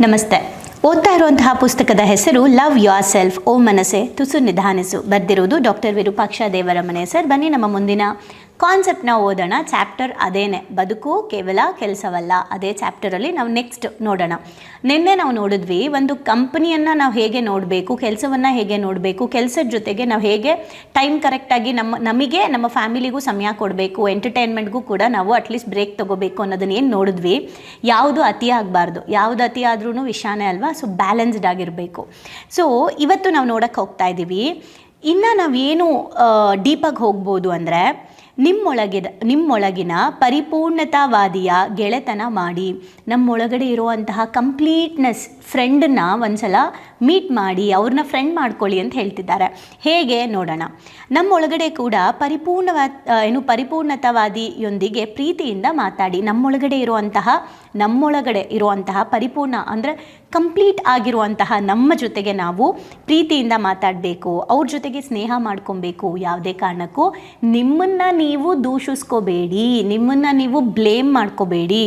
ನಮಸ್ತೆ. ಓದ್ತಾ ಇರುವಂತಹ ಪುಸ್ತಕದ ಹೆಸರು ಲವ್ ಯೋರ್ ಸೆಲ್ಫ್ ಓ ಮನಸೆ ತುಸು ನಿಧಾನಿಸು. ಬರೆದಿರುವುದು ಡಾಕ್ಟರ್ ವಿರೂಪಾಕ್ಷ ದೇವರಮನೆ. ಸರ್, ಬನ್ನಿ ನಮ್ಮ ಮುಂದಿನ ಕಾನ್ಸೆಪ್ಟ್ನ ಓದೋಣ, ಚಾಪ್ಟರ್ ಅದೇನೆ. ಬದುಕು ಕೇವಲ ಕೆಲಸವಲ್ಲ. ಅದೇ ಚಾಪ್ಟರಲ್ಲಿ ನಾವು ನೆಕ್ಸ್ಟ್ ನೋಡೋಣ. ನಿನ್ನೆ ನಾವು ನೋಡಿದ್ವಿ, ಒಂದು ಕಂಪನಿಯನ್ನು ನಾವು ಹೇಗೆ ನೋಡಬೇಕು, ಕೆಲಸವನ್ನು ಹೇಗೆ ನೋಡಬೇಕು, ಕೆಲಸದ ಜೊತೆಗೆ ನಾವು ಹೇಗೆ ಟೈಮ್ ಕರೆಕ್ಟಾಗಿ ನಮ್ಮ, ನಮಗೆ, ನಮ್ಮ ಫ್ಯಾಮಿಲಿಗೂ ಸಮಯ ಕೊಡಬೇಕು, ಎಂಟರ್ಟೈನ್ಮೆಂಟ್ಗೂ ಕೂಡ ನಾವು ಅಟ್ಲೀಸ್ಟ್ ಬ್ರೇಕ್ ತೊಗೋಬೇಕು ಅನ್ನೋದನ್ನ ಏನು ನೋಡಿದ್ವಿ? ಯಾವುದು ಅತಿ ಆಗಬಾರ್ದು. ಯಾವುದು ಅತಿ ಆದ್ರೂ ವಿಷಾನೇ ಅಲ್ವಾ? ಸೊ ಬ್ಯಾಲೆನ್ಸ್ಡ್ ಆಗಿರಬೇಕು. ಸೊ ಇವತ್ತು ನಾವು ನೋಡೋಕ್ಕೆ ಹೋಗ್ತಾ ಇದ್ದೀವಿ ಇನ್ನು ನಾವೇನು ಡೀಪಾಗಿ ಹೋಗ್ಬೋದು ಅಂದರೆ ನಿಮ್ಮೊಳಗಿದ ನಿಮ್ಮೊಳಗಿನ ಪರಿಪೂರ್ಣತಾವಾದಿಯ ಗೆಳೆತನ ಮಾಡಿ. ನಮ್ಮೊಳಗಡೆ ಇರುವಂತಹ ಕಂಪ್ಲೀಟ್ನೆಸ್ ಫ್ರೆಂಡನ್ನ ಒಂದ್ಸಲ ಮೀಟ್ ಮಾಡಿ ಅವ್ರನ್ನ ಫ್ರೆಂಡ್ ಮಾಡ್ಕೊಳ್ಳಿ ಅಂತ ಹೇಳ್ತಿದ್ದಾರೆ. ಹೇಗೆ ನೋಡೋಣ. ನಮ್ಮೊಳಗಡೆ ಕೂಡ ಪರಿಪೂರ್ಣವಾ ಏನು ಪರಿಪೂರ್ಣತಾವಾದಿಯೊಂದಿಗೆ ಪ್ರೀತಿಯಿಂದ ಮಾತಾಡಿ, ನಮ್ಮೊಳಗಡೆ ಇರುವಂತಹ ನಮ್ಮೊಳಗಡೆ ಇರುವಂತಹ ಪರಿಪೂರ್ಣ ಅಂದರೆ ಕಂಪ್ಲೀಟ್ ಆಗಿರುವಂತಹ ನಮ್ಮ ಜೊತೆಗೆ ನಾವು ಪ್ರೀತಿಯಿಂದ ಮಾತಾಡಬೇಕು, ಅವ್ರ ಜೊತೆಗೆ ಸ್ನೇಹ ಮಾಡ್ಕೊಬೇಕು ಯಾವುದೇ ಕಾರಣಕ್ಕೂ. ನಿಮ್ಮನ್ನು ನೀವು ದೂಷಿಸ್ಕೋಬೇಡಿ, ನಿಮ್ಮನ್ನು ನೀವು ಬ್ಲೇಮ್ ಮಾಡ್ಕೋಬೇಡಿ.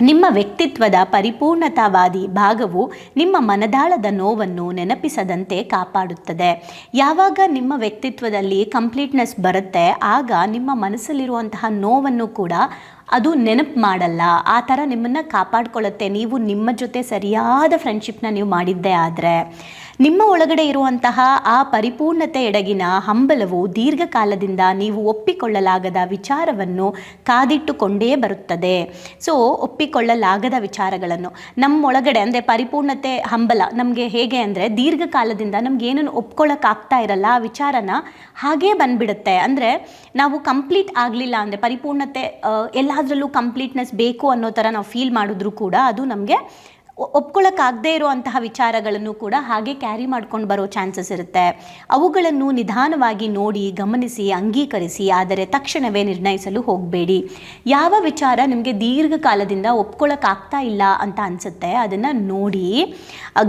ನಿಮ್ಮ ವ್ಯಕ್ತಿತ್ವದ ಪರಿಪೂರ್ಣತಾವಾದಿ ಭಾಗವು ನಿಮ್ಮ ಮನದಾಳದ ನೋವನ್ನು ನೆನಪಿಸದಂತೆ ಕಾಪಾಡುತ್ತದೆ. ಯಾವಾಗ ನಿಮ್ಮ ವ್ಯಕ್ತಿತ್ವದಲ್ಲಿ ಕಂಪ್ಲೀಟ್ನೆಸ್ ಬರುತ್ತೆ, ಆಗ ನಿಮ್ಮ ಮನಸ್ಸಲ್ಲಿರುವಂತಹ ನೋವನ್ನು ಕೂಡ ಅದು ನೆನಪು ಮಾಡಲ್ಲ. ಆ ಥರ ನಿಮ್ಮನ್ನು ಕಾಪಾಡ್ಕೊಳ್ಳುತ್ತೆ. ನೀವು ನಿಮ್ಮ ಜೊತೆ ಸರಿಯಾದ ಫ್ರೆಂಡ್ಶಿಪ್ನ ನೀವು ಮಾಡಿದ್ದೇ ಆದರೆ. ನಿಮ್ಮ ಒಳಗಡೆ ಇರುವಂತಹ ಆ ಪರಿಪೂರ್ಣತೆ ಎಡಗಿನ ಹಂಬಲವು ದೀರ್ಘಕಾಲದಿಂದ ನೀವು ಒಪ್ಪಿಕೊಳ್ಳಲಾಗದ ವಿಚಾರವನ್ನು ಕಾದಿಟ್ಟುಕೊಂಡೇ ಬರುತ್ತದೆ. ಸೊ ಒಪ್ಪಿಕೊಳ್ಳಲಾಗದ ವಿಚಾರಗಳನ್ನು. ನಮ್ಮೊಳಗಡೆ ಅಂದರೆ ಪರಿಪೂರ್ಣತೆ ಹಂಬಲ ನಮಗೆ ಹೇಗೆ ಅಂದರೆ ದೀರ್ಘಕಾಲದಿಂದ ನಮ್ಗೆ ಏನೇನು ಒಪ್ಕೊಳ್ಳೋಕ್ಕಾಗ್ತಾ ಇರಲ್ಲ ಆ ವಿಚಾರನ ಹಾಗೇ ಬಂದ್ಬಿಡುತ್ತೆ. ಅಂದರೆ ನಾವು ಕಂಪ್ಲೀಟ್ ಆಗಲಿಲ್ಲ ಅಂದರೆ ಪರಿಪೂರ್ಣತೆ ಎಲ್ಲದರಲ್ಲೂ ಕಂಪ್ಲೀಟ್ನೆಸ್ ಬೇಕು ಅನ್ನೋ ಥರ ನಾವು ಫೀಲ್ ಮಾಡಿದ್ರು ಕೂಡ ಅದು ನಮಗೆ ಒಪ್ಕೊಳ್ಳೋಕ್ಕಾಗದೇ ಇರುವಂತಹ ವಿಚಾರಗಳನ್ನು ಕೂಡ ಹಾಗೆ ಕ್ಯಾರಿ ಮಾಡ್ಕೊಂಡು ಬರೋ ಚಾನ್ಸಸ್ ಇರುತ್ತೆ. ಅವುಗಳನ್ನು ನಿಧಾನವಾಗಿ ನೋಡಿ, ಗಮನಿಸಿ, ಅಂಗೀಕರಿಸಿ, ಆದರೆ ತಕ್ಷಣವೇ ನಿರ್ಣಯಿಸಲು ಹೋಗಬೇಡಿ. ಯಾವ ವಿಚಾರ ನಿಮಗೆ ದೀರ್ಘಕಾಲದಿಂದ ಒಪ್ಕೊಳ್ಳೋಕ್ಕಾಗ್ತಾ ಇಲ್ಲ ಅಂತ ಅನಿಸುತ್ತೆ, ಅದನ್ನು ನೋಡಿ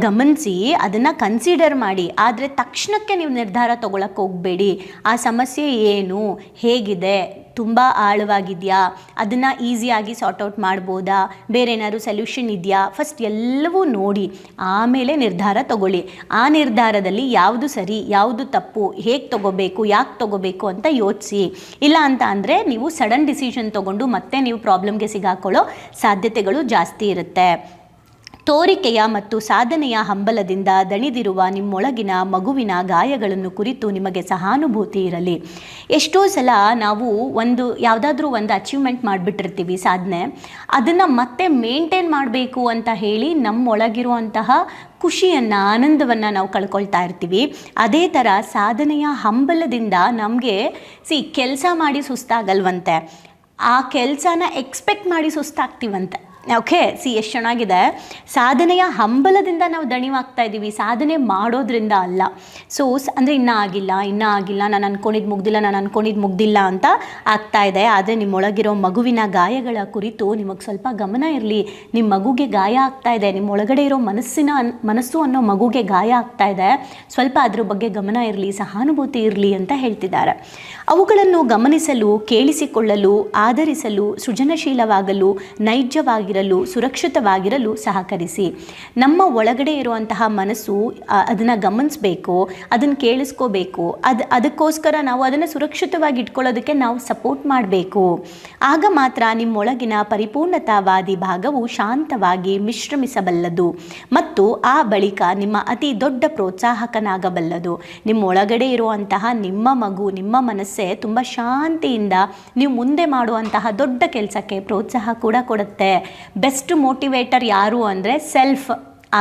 ಗಮನಿಸಿ, ಅದನ್ನು ಕನ್ಸಿಡರ್ ಮಾಡಿ, ಆದರೆ ತಕ್ಷಣಕ್ಕೆ ನೀವು ನಿರ್ಧಾರ ತೊಗೊಳಕ್ಕೆ ಹೋಗಬೇಡಿ. ಆ ಸಮಸ್ಯೆ ಏನು, ಹೇಗಿದೆ ತುಂಬ ಆಳವಾಗಿದೆಯಾ? ಅದನ್ನು ಈಸಿಯಾಗಿ ಸಾರ್ಟ್ ಔಟ್ ಮಾಡ್ಬೋದಾ? ಬೇರೆ ಏನಾದ್ರು ಸೊಲ್ಯೂಷನ್ ಇದೆಯಾ? ಫಸ್ಟ್ ಎಲ್ಲವೂ ನೋಡಿ, ಆಮೇಲೆ ನಿರ್ಧಾರ ತಗೊಳ್ಳಿ. ಆ ನಿರ್ಧಾರದಲ್ಲಿ ಯಾವುದು ಸರಿ, ಯಾವುದು ತಪ್ಪು, ಹೇಗೆ ತಗೋಬೇಕು, ಯಾಕೆ ತಗೋಬೇಕು ಅಂತ ಯೋಚಿಸಿ. ಇಲ್ಲ ಅಂತ ಅಂದರೆ ನೀವು ಸಡನ್ ಡಿಸಿಷನ್ ತಗೊಂಡು ಮತ್ತೆ ನೀವು ಪ್ರಾಬ್ಲಮ್ಗೆ ಸಿಗಾಕೊಳ್ಳೋ ಸಾಧ್ಯತೆಗಳು ಜಾಸ್ತಿ ಇರುತ್ತೆ. ತೋರಿಕೆಯ ಮತ್ತು ಸಾಧನೆಯ ಹಂಬಲದಿಂದ ದಣಿದಿರುವ ನಿಮ್ಮೊಳಗಿನ ಮಗುವಿನ ಗಾಯಗಳನ್ನು ಕುರಿತು ನಿಮಗೆ ಸಹಾನುಭೂತಿ ಇರಲಿ. ಎಷ್ಟೋ ಸಲ ನಾವು ಒಂದು ಯಾವುದಾದ್ರೂ ಒಂದು ಅಚೀವ್ಮೆಂಟ್ ಮಾಡಿಬಿಟ್ಟಿರ್ತೀವಿ ಸಾಧನೆ. ಅದನ್ನು ಮತ್ತೆ ಮೇಂಟೈನ್ ಮಾಡಬೇಕು ಅಂತ ಹೇಳಿ ನಮ್ಮೊಳಗಿರುವಂತಹ ಖುಷಿಯನ್ನು, ಆನಂದವನ್ನು ನಾವು ಕಳ್ಕೊಳ್ತಾ ಇರ್ತೀವಿ. ಅದೇ ಥರ ಸಾಧನೆಯ ಹಂಬಲದಿಂದ ನಮಗೆ ಸಿ ಕೆಲಸ ಮಾಡಿ ಸುಸ್ತಾಗಲ್ವಂತೆ. ಆ ಕೆಲಸನ ಎಕ್ಸ್ಪೆಕ್ಟ್ ಮಾಡಿ ಸುಸ್ತಾಗ್ತೀವಂತೆ. ಓಕೆ ಸಿ ಎಷ್ಟು ಚೆನ್ನಾಗಿದೆ. ಸಾಧನೆಯ ಹಂಬಲದಿಂದ ನಾವು ದಣಿವಾಗ್ತಾ ಇದ್ದೀವಿ. ಸಾಧನೆ ಮಾಡೋದ್ರಿಂದ ಅಲ್ಲ. ಸೊ, ಅಂದರೆ ಇನ್ನೂ ಆಗಿಲ್ಲ ಇನ್ನೂ ಆಗಿಲ್ಲ, ನಾನು ಅನ್ಕೊಂಡಿದ್ದು ಮುಗ್ದಿಲ್ಲ, ನಾನು ಅನ್ಕೊಂಡಿದ್ದು ಮುಗ್ದಿಲ್ಲ ಅಂತ ಆಗ್ತಾ ಇದೆ. ಆದರೆ ನಿಮ್ಮೊಳಗಿರೋ ಮಗುವಿನ ಗಾಯಗಳ ಕುರಿತು ನಿಮಗೆ ಸ್ವಲ್ಪ ಗಮನ ಇರಲಿ. ನಿಮ್ಮ ಮಗುಗೆ ಗಾಯ ಆಗ್ತಾ ಇದೆ. ನಿಮ್ಮ ಒಳಗಡೆ ಇರೋ ಮನಸ್ಸಿನ ಮನಸ್ಸು ಅನ್ನೋ ಮಗುಗೆ ಗಾಯ ಆಗ್ತಾ ಇದೆ. ಸ್ವಲ್ಪ ಅದ್ರ ಬಗ್ಗೆ ಗಮನ ಇರಲಿ, ಸಹಾನುಭೂತಿ ಇರಲಿ ಅಂತ ಹೇಳ್ತಿದ್ದಾರೆ. ಅವುಗಳನ್ನು ಗಮನಿಸಲು, ಕೇಳಿಸಿಕೊಳ್ಳಲು, ಆಧರಿಸಲು, ಸೃಜನಶೀಲವಾಗಲು, ನೈಜವಾಗಿರಲು ಸುರಕ್ಷಿತವಾಗಿರಲು ಸಹಕರಿಸಿ. ನಮ್ಮ ಒಳಗಡೆ ಇರುವಂತಹ ಮನಸ್ಸು ಅದನ್ನು ಗಮನಿಸಬೇಕು, ಅದನ್ನು ಕೇಳಿಸ್ಕೋಬೇಕು. ಅದು, ಅದಕ್ಕೋಸ್ಕರ ನಾವು ಅದನ್ನು ಸುರಕ್ಷಿತವಾಗಿ ಇಟ್ಕೊಳ್ಳೋದಕ್ಕೆ ನಾವು ಸಪೋರ್ಟ್ ಮಾಡಬೇಕು. ಆಗ ಮಾತ್ರ ನಿಮ್ಮೊಳಗಿನ ಪರಿಪೂರ್ಣತಾವಾದಿ ಭಾಗವು ಶಾಂತವಾಗಿ ಮಿಶ್ರಮಿಸಬಲ್ಲದು. ಮತ್ತು ಆ ಬಳಿಕ ನಿಮ್ಮ ಅತಿ ದೊಡ್ಡ ಪ್ರೋತ್ಸಾಹಕನಾಗಬಲ್ಲದು. ನಿಮ್ಮೊಳಗಡೆ ಇರುವಂತಹ ನಿಮ್ಮ ಮಗು, ನಿಮ್ಮ ಮನಸ್ಸೇ ತುಂಬ ಶಾಂತಿಯಿಂದ ನೀವು ಮುಂದೆ ಮಾಡುವಂತಹ ದೊಡ್ಡ ಕೆಲಸಕ್ಕೆ ಪ್ರೋತ್ಸಾಹ ಕೂಡ ಕೊಡುತ್ತೆ. ಬೆಸ್ಟ್ ಮೋಟಿವೇಟರ್ ಯಾರು ಅಂದರೆ ಸೆಲ್ಫ್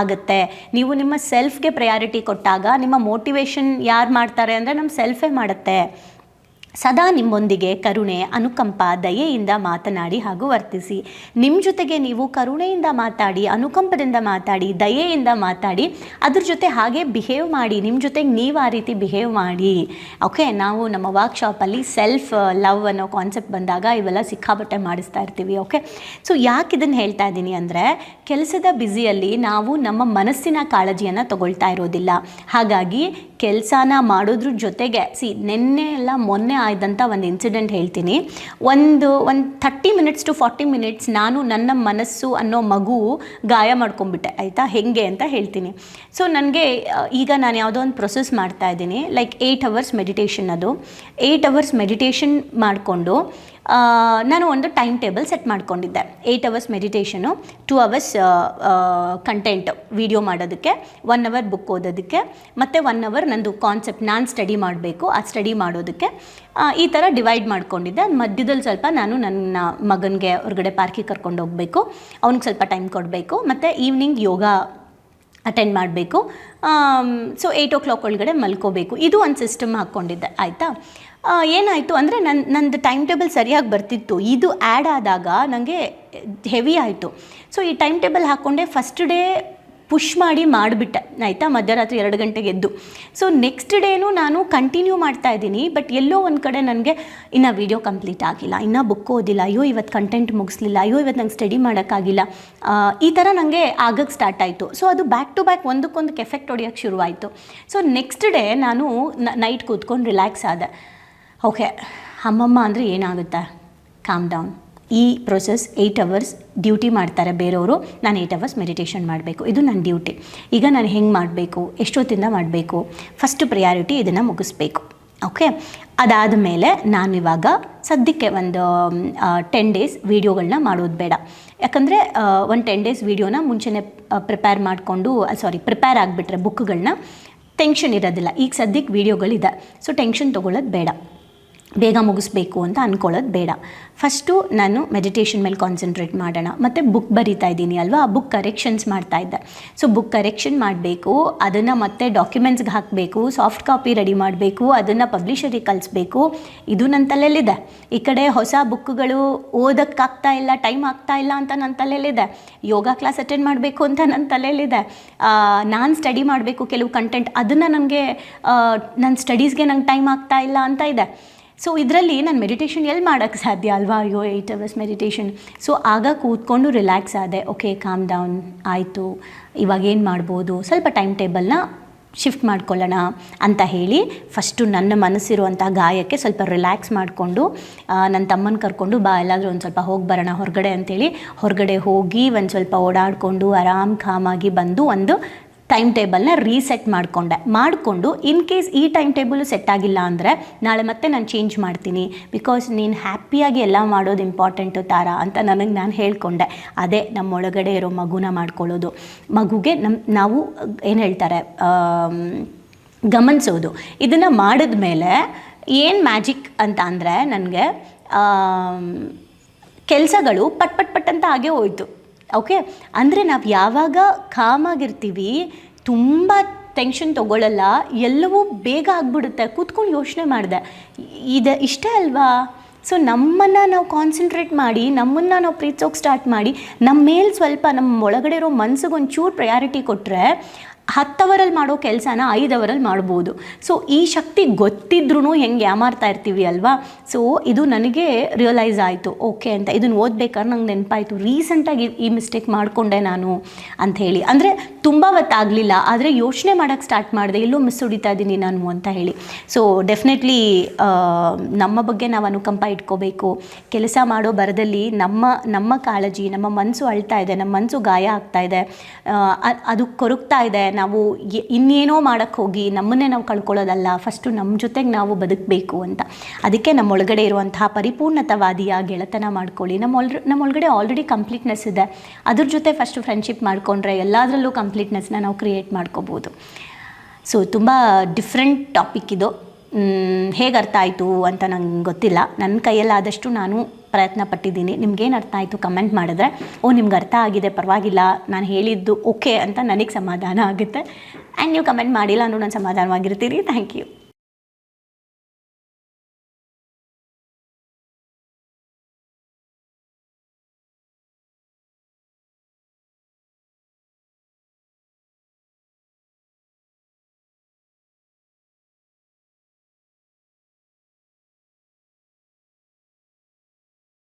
ಆಗುತ್ತೆ. ನೀವು ನಿಮ್ಮ ಸೆಲ್ಫ್ಗೆ ಪ್ರಯಾರಿಟಿ ಕೊಟ್ಟಾಗ ನಿಮ್ಮ ಮೋಟಿವೇಶನ್ ಯಾರು ಮಾಡ್ತಾರೆ ಅಂದರೆ ನಮ್ಮ ಸೆಲ್ಫೇ ಮಾಡುತ್ತೆ. ಸದಾ ನಿಮ್ಮೊಂದಿಗೆ ಕರುಣೆ, ಅನುಕಂಪ, ದಯೆಯಿಂದ ಮಾತನಾಡಿ ಹಾಗೂ ವರ್ತಿಸಿ. ನಿಮ್ಮ ಜೊತೆಗೆ ನೀವು ಕರುಣೆಯಿಂದ ಮಾತಾಡಿ, ಅನುಕಂಪದಿಂದ ಮಾತಾಡಿ, ದಯೆಯಿಂದ ಮಾತಾಡಿ, ಅದ್ರ ಜೊತೆ ಹಾಗೆ ಬಿಹೇವ್ ಮಾಡಿ ನಿಮ್ಮ ಜೊತೆಗೆ ನೀವು ಆ ರೀತಿ ಬಿಹೇವ್ ಮಾಡಿ. ಓಕೆ ನಾವು ನಮ್ಮ ವರ್ಕ್ಶಾಪಲ್ಲಿ ಸೆಲ್ಫ್ ಲವ್ ಅನ್ನೋ ಕಾನ್ಸೆಪ್ಟ್ ಬಂದಾಗ ಇವೆಲ್ಲ ಸಿಕ್ಕಾಪಟ್ಟೆ ಮಾಡಿಸ್ತಾ ಇರ್ತೀವಿ ಓಕೆ ಸೊ ಯಾಕೆ ಇದನ್ನು ಹೇಳ್ತಾ ಇದ್ದೀನಿ ಅಂದರೆ, ಕೆಲಸದ ಬ್ಯುಸಿಯಲ್ಲಿ ನಾವು ನಮ್ಮ ಮನಸ್ಸಿನ ಕಾಳಜಿಯನ್ನು ತಗೊಳ್ತಾ ಇರೋದಿಲ್ಲ. ಹಾಗಾಗಿ ಕೆಲಸನ ಮಾಡೋದ್ರ ಜೊತೆಗೆ ಸಿ ನಿನ್ನೆ ಎಲ್ಲ ಮೊನ್ನೆ ಆಯ್ದಂಥ ಒಂದು ಇನ್ಸಿಡೆಂಟ್ ಹೇಳ್ತೀನಿ. ಒಂದು ಒಂದು thirty minutes to forty minutes ನಾನು ನನ್ನ ಮನಸ್ಸು ಅನ್ನೋ ಮಗು ಗಾಯ ಮಾಡ್ಕೊಂಬಿಟ್ಟೆ ಆಯಿತಾ? ಹೆಂಗೆ ಅಂತ ಹೇಳ್ತೀನಿ. ಸೊ ನನಗೆ ಈಗ ನಾನು ಯಾವುದೋ ಒಂದು ಪ್ರೊಸೆಸ್ ಮಾಡ್ತಾ ಇದ್ದೀನಿ ಲೈಕ್ ಏಯ್ಟ್ ಅವರ್ಸ್ ಮೆಡಿಟೇಷನ್ ಅದು. ಏಯ್ಟ್ ಅವರ್ಸ್ ಮೆಡಿಟೇಷನ್ ಮಾಡಿಕೊಂಡು ನಾನು ಒಂದು ಟೈಮ್ ಟೇಬಲ್ ಸೆಟ್ ಮಾಡ್ಕೊಂಡಿದ್ದೆ. Eight hours meditation two hours content video ಮಾಡೋದಕ್ಕೆ ಒನ್ ಅವರ್ ಬುಕ್ ಓದೋದಕ್ಕೆ, ಮತ್ತು ಒನ್ ಅವರ್ ನಂದು ಕಾನ್ಸೆಪ್ಟ್ ನಾನು ಸ್ಟಡಿ ಮಾಡಬೇಕು, ಆ ಸ್ಟಡಿ ಮಾಡೋದಕ್ಕೆ ಈ ಥರ ಡಿವೈಡ್ ಮಾಡ್ಕೊಂಡಿದ್ದೆ. ಮಧ್ಯದಲ್ಲಿ ಸ್ವಲ್ಪ ನಾನು ನನ್ನ ಮಗನಿಗೆ ಹೊರಗಡೆ ಪಾರ್ಕಿಗೆ ಕರ್ಕೊಂಡು ಹೋಗಬೇಕು, ಅವ್ನಿಗೆ ಸ್ವಲ್ಪ ಟೈಮ್ ಕೊಡಬೇಕು, ಮತ್ತು ಈವ್ನಿಂಗ್ ಯೋಗ ಅಟೆಂಡ್ ಮಾಡಬೇಕು ಸೊ ಏಯ್ಟ್ ಓ ಕ್ಲಾಕ್ ಒಳಗಡೆ ಮಲ್ಕೋಬೇಕು. ಇದು ಒಂದು ಸಿಸ್ಟಮ್ ಹಾಕ್ಕೊಂಡಿದ್ದೆ ಆಯಿತಾ? ಏನಾಯಿತು ಅಂದರೆ ನನ್ನ ನಂದು ಟೈಮ್ ಟೇಬಲ್ ಸರಿಯಾಗಿ ಬರ್ತಿತ್ತು. ಇದು ಆ್ಯಡ್ ಆದಾಗ ನನಗೆ ಹೆವಿ ಆಯಿತು. ಸೊ ಈ ಟೈಮ್ ಟೇಬಲ್ ಹಾಕ್ಕೊಂಡೆ ಫಸ್ಟ್ ಡೇ ಪುಷ್ ಮಾಡಿ ಮಾಡಿಬಿಟ್ಟೆ. ಆಯಿತಾ? ಮಧ್ಯರಾತ್ರಿ ಎರಡು ಗಂಟೆಗೆ ಎದ್ದು. ಸೊ ನೆಕ್ಸ್ಟ್ ಡೇನೂ ನಾನು ಕಂಟಿನ್ಯೂ ಮಾಡ್ತಾ ಇದ್ದೀನಿ. ಬಟ್ ಎಲ್ಲೋ ಒಂದು ಕಡೆ ನನಗೆ ಇನ್ನು ವೀಡಿಯೋ ಕಂಪ್ಲೀಟ್ ಆಗಿಲ್ಲ. ಇನ್ನೂ ಬುಕ್ ಓದಿಲ್ಲ. ಅಯ್ಯೋ ಇವತ್ತು ಕಂಟೆಂಟ್ ಮುಗಿಸ್ಲಿಲ್ಲ. ಅಯ್ಯೋ ಇವತ್ತು ನಂಗೆ ಸ್ಟಡಿ ಮಾಡೋಕ್ಕಾಗಿಲ್ಲ. ಈ ಥರ ನನಗೆ ಆಗಕ್ಕೆ ಸ್ಟಾರ್ಟ್ ಆಯಿತು. ಸೊ ಅದು ಬ್ಯಾಕ್ ಟು ಬ್ಯಾಕ್ ಒಂದಕ್ಕೊಂದಕ್ಕೆ ಎಫೆಕ್ಟ್ ಹೊಡಿಯೋಕ್ಕೆ ಶುರುವಾಯಿತು. ಸೊ ನೆಕ್ಸ್ಟ್ ಡೇ ನಾನು ನೈಟ್ ಕೂತ್ಕೊಂಡು ರಿಲ್ಯಾಕ್ಸ್ ಆದೆ. ಓಕೆ ಅಮ್ಮಮ್ಮ ಅಂದರೆ ಏನಾಗುತ್ತೆ? ಕಾಮ್ ಡೌನ್ ಈ ಪ್ರೊಸೆಸ್ ಏಯ್ಟ್ ಅವರ್ಸ್ ಡ್ಯೂಟಿ ಮಾಡ್ತಾರೆ ಬೇರೆಯವರು. ನಾನು ಏಯ್ಟ್ ಅವರ್ಸ್ ಮೆಡಿಟೇಷನ್ ಮಾಡಬೇಕು. ಇದು ನನ್ನ ಡ್ಯೂಟಿ ಈಗ ನಾನು ಹೆಂಗೆ ಮಾಡಬೇಕು? ಎಷ್ಟೊತ್ತಿಂದ ಮಾಡಬೇಕು? ಫಸ್ಟ್ ಪ್ರಿಯಾರಿಟಿ ಇದನ್ನು ಮುಗಿಸ್ಬೇಕು. ಓಕೆ ಅದಾದ ಮೇಲೆ ನಾನು ಇವಾಗ ಸದ್ಯಕ್ಕೆ ಒಂದು ಟೆನ್ ಡೇಸ್ ವೀಡಿಯೋಗಳನ್ನ ಮಾಡೋದು ಬೇಡ. ಯಾಕಂದರೆ ಒಂದು ಟೆನ್ ಡೇಸ್ ವೀಡಿಯೋನ ಮುಂಚೆನೇ ಪ್ರಿಪೇರ್ ಮಾಡಿಕೊಂಡು ಸಾರಿ ಪ್ರಿಪೇರ್ ಆಗಿಬಿಟ್ರೆ ಬುಕ್ಗಳನ್ನ ಟೆನ್ಷನ್ ಇರೋದಿಲ್ಲ. ಈಗ ಸದ್ಯಕ್ಕೆ ವೀಡಿಯೋಗಳಿದೆ ಸೊ ಟೆನ್ಷನ್ ತೊಗೊಳ್ಳೋದು ಬೇಡ. ಬೇಗ ಮುಗಿಸ್ಬೇಕು ಅಂತ ಅಂದ್ಕೊಳ್ಳೋದು ಬೇಡ. ಫಸ್ಟು ನಾನು ಮೆಡಿಟೇಷನ್ ಮೇಲೆ ಕಾನ್ಸಂಟ್ರೇಟ್ ಮಾಡೋಣ. ಮತ್ತು ಬುಕ್ ಬರಿತಾ ಇದ್ದೀನಿ ಅಲ್ವಾ? ಆ ಬುಕ್ ಕರೆಕ್ಷನ್ಸ್ ಮಾಡ್ತಾ ಇದ್ದೆ. ಸೊ ಬುಕ್ ಕರೆಕ್ಷನ್ ಮಾಡಬೇಕು. ಅದನ್ನು ಮತ್ತೆ ಡಾಕ್ಯುಮೆಂಟ್ಸ್ಗೆ ಹಾಕಬೇಕು. ಸಾಫ್ಟ್ ಕಾಪಿ ರೆಡಿ ಮಾಡಬೇಕು. ಅದನ್ನು ಪಬ್ಲಿಷರಿಗೆ ಕಲಿಸ್ಬೇಕು ಇದು ನನ್ನ ತಲೆಯಲ್ಲಿದೆ. ಈ ಕಡೆ ಹೊಸ ಬುಕ್ಗಳು ಓದೋಕ್ಕಾಗ್ತಾ ಇಲ್ಲ ಟೈಮ್ ಆಗ್ತಾ ಇಲ್ಲ ಅಂತ ನನ್ನ ತಲೆಯಲ್ಲಿದೆ. ಯೋಗ ಕ್ಲಾಸ್ ಅಟೆಂಡ್ ಮಾಡಬೇಕು ಅಂತ ನನ್ನ ತಲೆಯಲ್ಲಿದೆ. ನಾನು ಸ್ಟಡಿ ಮಾಡಬೇಕು ಕೆಲವು ಕಂಟೆಂಟ್ ಅದನ್ನು ನನಗೆ ನನ್ನ ಸ್ಟಡೀಸ್ಗೆ ನಂಗೆ ಟೈಮ್ ಆಗ್ತಾ ಇಲ್ಲ ಅಂತ ಇದೆ. ಸೊ ಇದರಲ್ಲಿ ನಾನು ಮೆಡಿಟೇಷನ್ ಎಲ್ಲಿ ಮಾಡೋಕ್ಕೆ ಸಾಧ್ಯ ಅಲ್ವಾ? ಅಯ್ಯೋ ಏಯ್ಟ್ ಅವರ್ಸ್ ಮೆಡಿಟೇಷನ್ ಸೊ ಆಗ ಕೂತ್ಕೊಂಡು ರಿಲ್ಯಾಕ್ಸ್ ಆದೆ. ಓಕೆ ಕಾಮ್ ಡೌನ್ ಆಯಿತು. ಇವಾಗ ಏನು ಮಾಡ್ಬೋದು? ಸ್ವಲ್ಪ ಟೈಮ್ ಟೇಬಲ್ನ ಶಿಫ್ಟ್ ಮಾಡ್ಕೊಳ್ಳೋಣ ಅಂತ ಹೇಳಿ ಫಸ್ಟು ನನ್ನ ಮನಸ್ಸಿರುವಂಥ ಗಾಯಕ್ಕೆ ಸ್ವಲ್ಪ ರಿಲ್ಯಾಕ್ಸ್ ಮಾಡಿಕೊಂಡು ನನ್ನ ತಮ್ಮನ ಕರ್ಕೊಂಡು ಬಾ, ಎಲ್ಲಾದರೂ ಒಂದು ಸ್ವಲ್ಪ ಹೋಗಿ ಬರೋಣ ಹೊರಗಡೆ ಅಂತೇಳಿ, ಹೊರಗಡೆ ಹೋಗಿ ಒಂದು ಸ್ವಲ್ಪ ಓಡಾಡಿಕೊಂಡು ಆರಾಮ್ ಕಾಮಾಗಿ ಬಂದು ಒಂದು ಟೈಮ್ ಟೇಬಲ್ನ ರೀಸೆಟ್ ಮಾಡಿಕೊಂಡೆ. ಮಾಡಿಕೊಂಡು ಇನ್ ಕೇಸ್ ಈ ಟೈಮ್ ಟೇಬಲು ಸೆಟ್ ಆಗಿಲ್ಲ ಅಂದರೆ ನಾಳೆ ಮತ್ತೆ ನಾನು ಚೇಂಜ್ ಮಾಡ್ತೀನಿ. ಬಿಕಾಸ್ ನೀನು ಹ್ಯಾಪಿಯಾಗಿ ಎಲ್ಲ ಮಾಡೋದು ಇಂಪಾರ್ಟೆಂಟು ತಾರಾ ಅಂತ ನನಗೆ ನಾನು ಹೇಳ್ಕೊಂಡೆ. ಅದೇ ನಮ್ಮೊಳಗಡೆ ಇರೋ ಮಗುನ ಮಾಡ್ಕೊಳ್ಳೋದು. ಮಗುಗೆ ನಮ್ಮ ನಾವು ಏನು ಹೇಳ್ತಾರೆ ಗಮನಿಸೋದು. ಇದನ್ನು ಮಾಡಿದ ಮೇಲೆ ಏನು ಮ್ಯಾಜಿಕ್ ಅಂತ ಅಂದರೆ ನನಗೆ ಕೆಲಸಗಳು ಪಟ್ ಪಟ್ ಪಟ್ ಅಂತ ಆಗೇ ಹೋಯ್ತು. ಓಕೆ ಅಂದರೆ ನಾವು ಯಾವಾಗ ಕಾಮಾಗಿರ್ತೀವಿ, ತುಂಬ ಟೆನ್ಷನ್ ತೊಗೊಳ್ಳಲ್ಲ ಎಲ್ಲವೂ ಬೇಗ ಆಗಿಬಿಡುತ್ತೆ. ಕೂತ್ಕೊಂಡು ಯೋಚನೆ ಮಾಡಿದೆ. ಇದು ಇಷ್ಟೇ ಅಲ್ವಾ? ಸೊ ನಮ್ಮನ್ನು ನಾವು ಕಾನ್ಸಂಟ್ರೇಟ್ ಮಾಡಿ, ನಮ್ಮನ್ನು ನಾವು ಪ್ರೀತಿಸೋಕೆ ಸ್ಟಾರ್ಟ್ ಮಾಡಿ ನಮ್ಮ ಮೇಲೆ ಸ್ವಲ್ಪ ನಮ್ಮ ಒಳಗಡೆ ಇರೋ ಮನಸ್ಸಿಗೆ ಒಂಚೂರು ಪ್ರಯಾರಿಟಿ ಕೊಟ್ಟರೆ ಹತ್ತು ಅವರಲ್ಲಿ ಮಾಡೋ ಕೆಲಸನ ಐದು ಅವರಲ್ಲಿ ಮಾಡ್ಬೋದು. ಸೊ ಈ ಶಕ್ತಿ ಗೊತ್ತಿದ್ರೂ ಹೆಂಗೆ ಯಾಮಾರ್ತಾ ಇರ್ತೀವಿ ಅಲ್ವಾ? ಸೊ ಇದು ನನಗೆ ರಿಯಲೈಸ್ ಆಯಿತು. ಓಕೆ ಅಂತ. ಇದನ್ನು ಓದ್ಬೇಕಾದ್ರೆ ನಂಗೆ ನೆನಪಾಯಿತು. ರೀಸೆಂಟಾಗಿ ಈ ಮಿಸ್ಟೇಕ್ ಮಾಡಿಕೊಂಡೆ ನಾನು ಅಂಥೇಳಿ ಅಂದರೆ ತುಂಬ ಹೊತ್ತಾಗಲಿಲ್ಲ. ಆದರೆ ಯೋಚನೆ ಮಾಡೋಕ್ಕೆ ಸ್ಟಾರ್ಟ್ ಮಾಡಿದೆ. ಎಲ್ಲೋ ಮಿಸ್ ಹೊಡಿತಾ ಇದ್ದೀನಿ ನಾನು ಅಂತ ಹೇಳಿ. ಸೊ ಡೆಫಿನೆಟ್ಲಿ ನಮ್ಮ ಬಗ್ಗೆ ನಾವು ಅನುಕಂಪ ಇಟ್ಕೋಬೇಕು. ಕೆಲಸ ಮಾಡೋ ಬರದಲ್ಲಿ ನಮ್ಮ ನಮ್ಮ ಕಾಳಜಿ, ನಮ್ಮ ಮನಸ್ಸು ಅಳ್ತಾ ಇದೆ. ನಮ್ಮ ಮನಸ್ಸು ಗಾಯ ಆಗ್ತಾ ಇದೆ. ಅದು ಕೊರಗ್ತಾ ಇದೆ. ನಾವು ಇನ್ನೇನೋ ಮಾಡೋಕ್ಕೆ ಹೋಗಿ ನಮ್ಮನ್ನೇ ನಾವು ಕಳ್ಕೊಳ್ಳೋದಲ್ಲ ಫಸ್ಟು ನಮ್ಮ ಜೊತೆಗೆ ನಾವು ಬದುಕಬೇಕು ಅಂತ. ಅದಕ್ಕೆ ನಮ್ಮ ಒಳಗಡೆ ಇರುವಂತಹ ಪರಿಪೂರ್ಣತವಾದಿಯ ಗೆಳೆತನ ಮಾಡ್ಕೊಳ್ಳಿ. ನಮ್ಮ ಒಳ ನಮ್ಮ ಒಳಗಡೆ ಆಲ್ರೆಡಿ ಕಂಪ್ಲೀಟ್ನೆಸ್ ಇದೆ. ಅದ್ರ ಜೊತೆ ಫಸ್ಟು ಫ್ರೆಂಡ್ಶಿಪ್ ಮಾಡಿಕೊಂಡ್ರೆ ಎಲ್ಲದರಲ್ಲೂ ಕಂಪ್ಲೀಟ್ನೆಸ್ನ ನಾವು ಕ್ರಿಯೇಟ್ ಮಾಡ್ಕೋಬೋದು. ಸೊ ತುಂಬ ಡಿಫ್ರೆಂಟ್ ಟಾಪಿಕ್ ಇದು. ಹೇಗೆ ಅರ್ಥ ಆಯಿತು ಅಂತ ನಂಗೆ ಗೊತ್ತಿಲ್ಲ. ನನ್ನ ಕೈಯಲ್ಲಾದಷ್ಟು ನಾನು ಪ್ರಯತ್ನ ಪಟ್ಟಿದ್ದೀನಿ. ನಿಮ್ಗೇನು ಅರ್ಥ ಆಯಿತು ಕಮೆಂಟ್ ಮಾಡಿದ್ರೆ, ಓ, ನಿಮ್ಗೆ ಅರ್ಥ ಆಗಿದೆ, ಪರವಾಗಿಲ್ಲ, ನಾನು ಹೇಳಿದ್ದು ಓಕೆ ಅಂತ ನನಗೆ ಸಮಾಧಾನ ಆಗುತ್ತೆ. ಆ್ಯಂಡ್ ನೀವು ಕಮೆಂಟ್ ಮಾಡಿಲ್ಲ ಅನ್ನೋ ನಾನು ಸಮಾಧಾನವಾಗಿರ್ತೀರಿ. Thank you.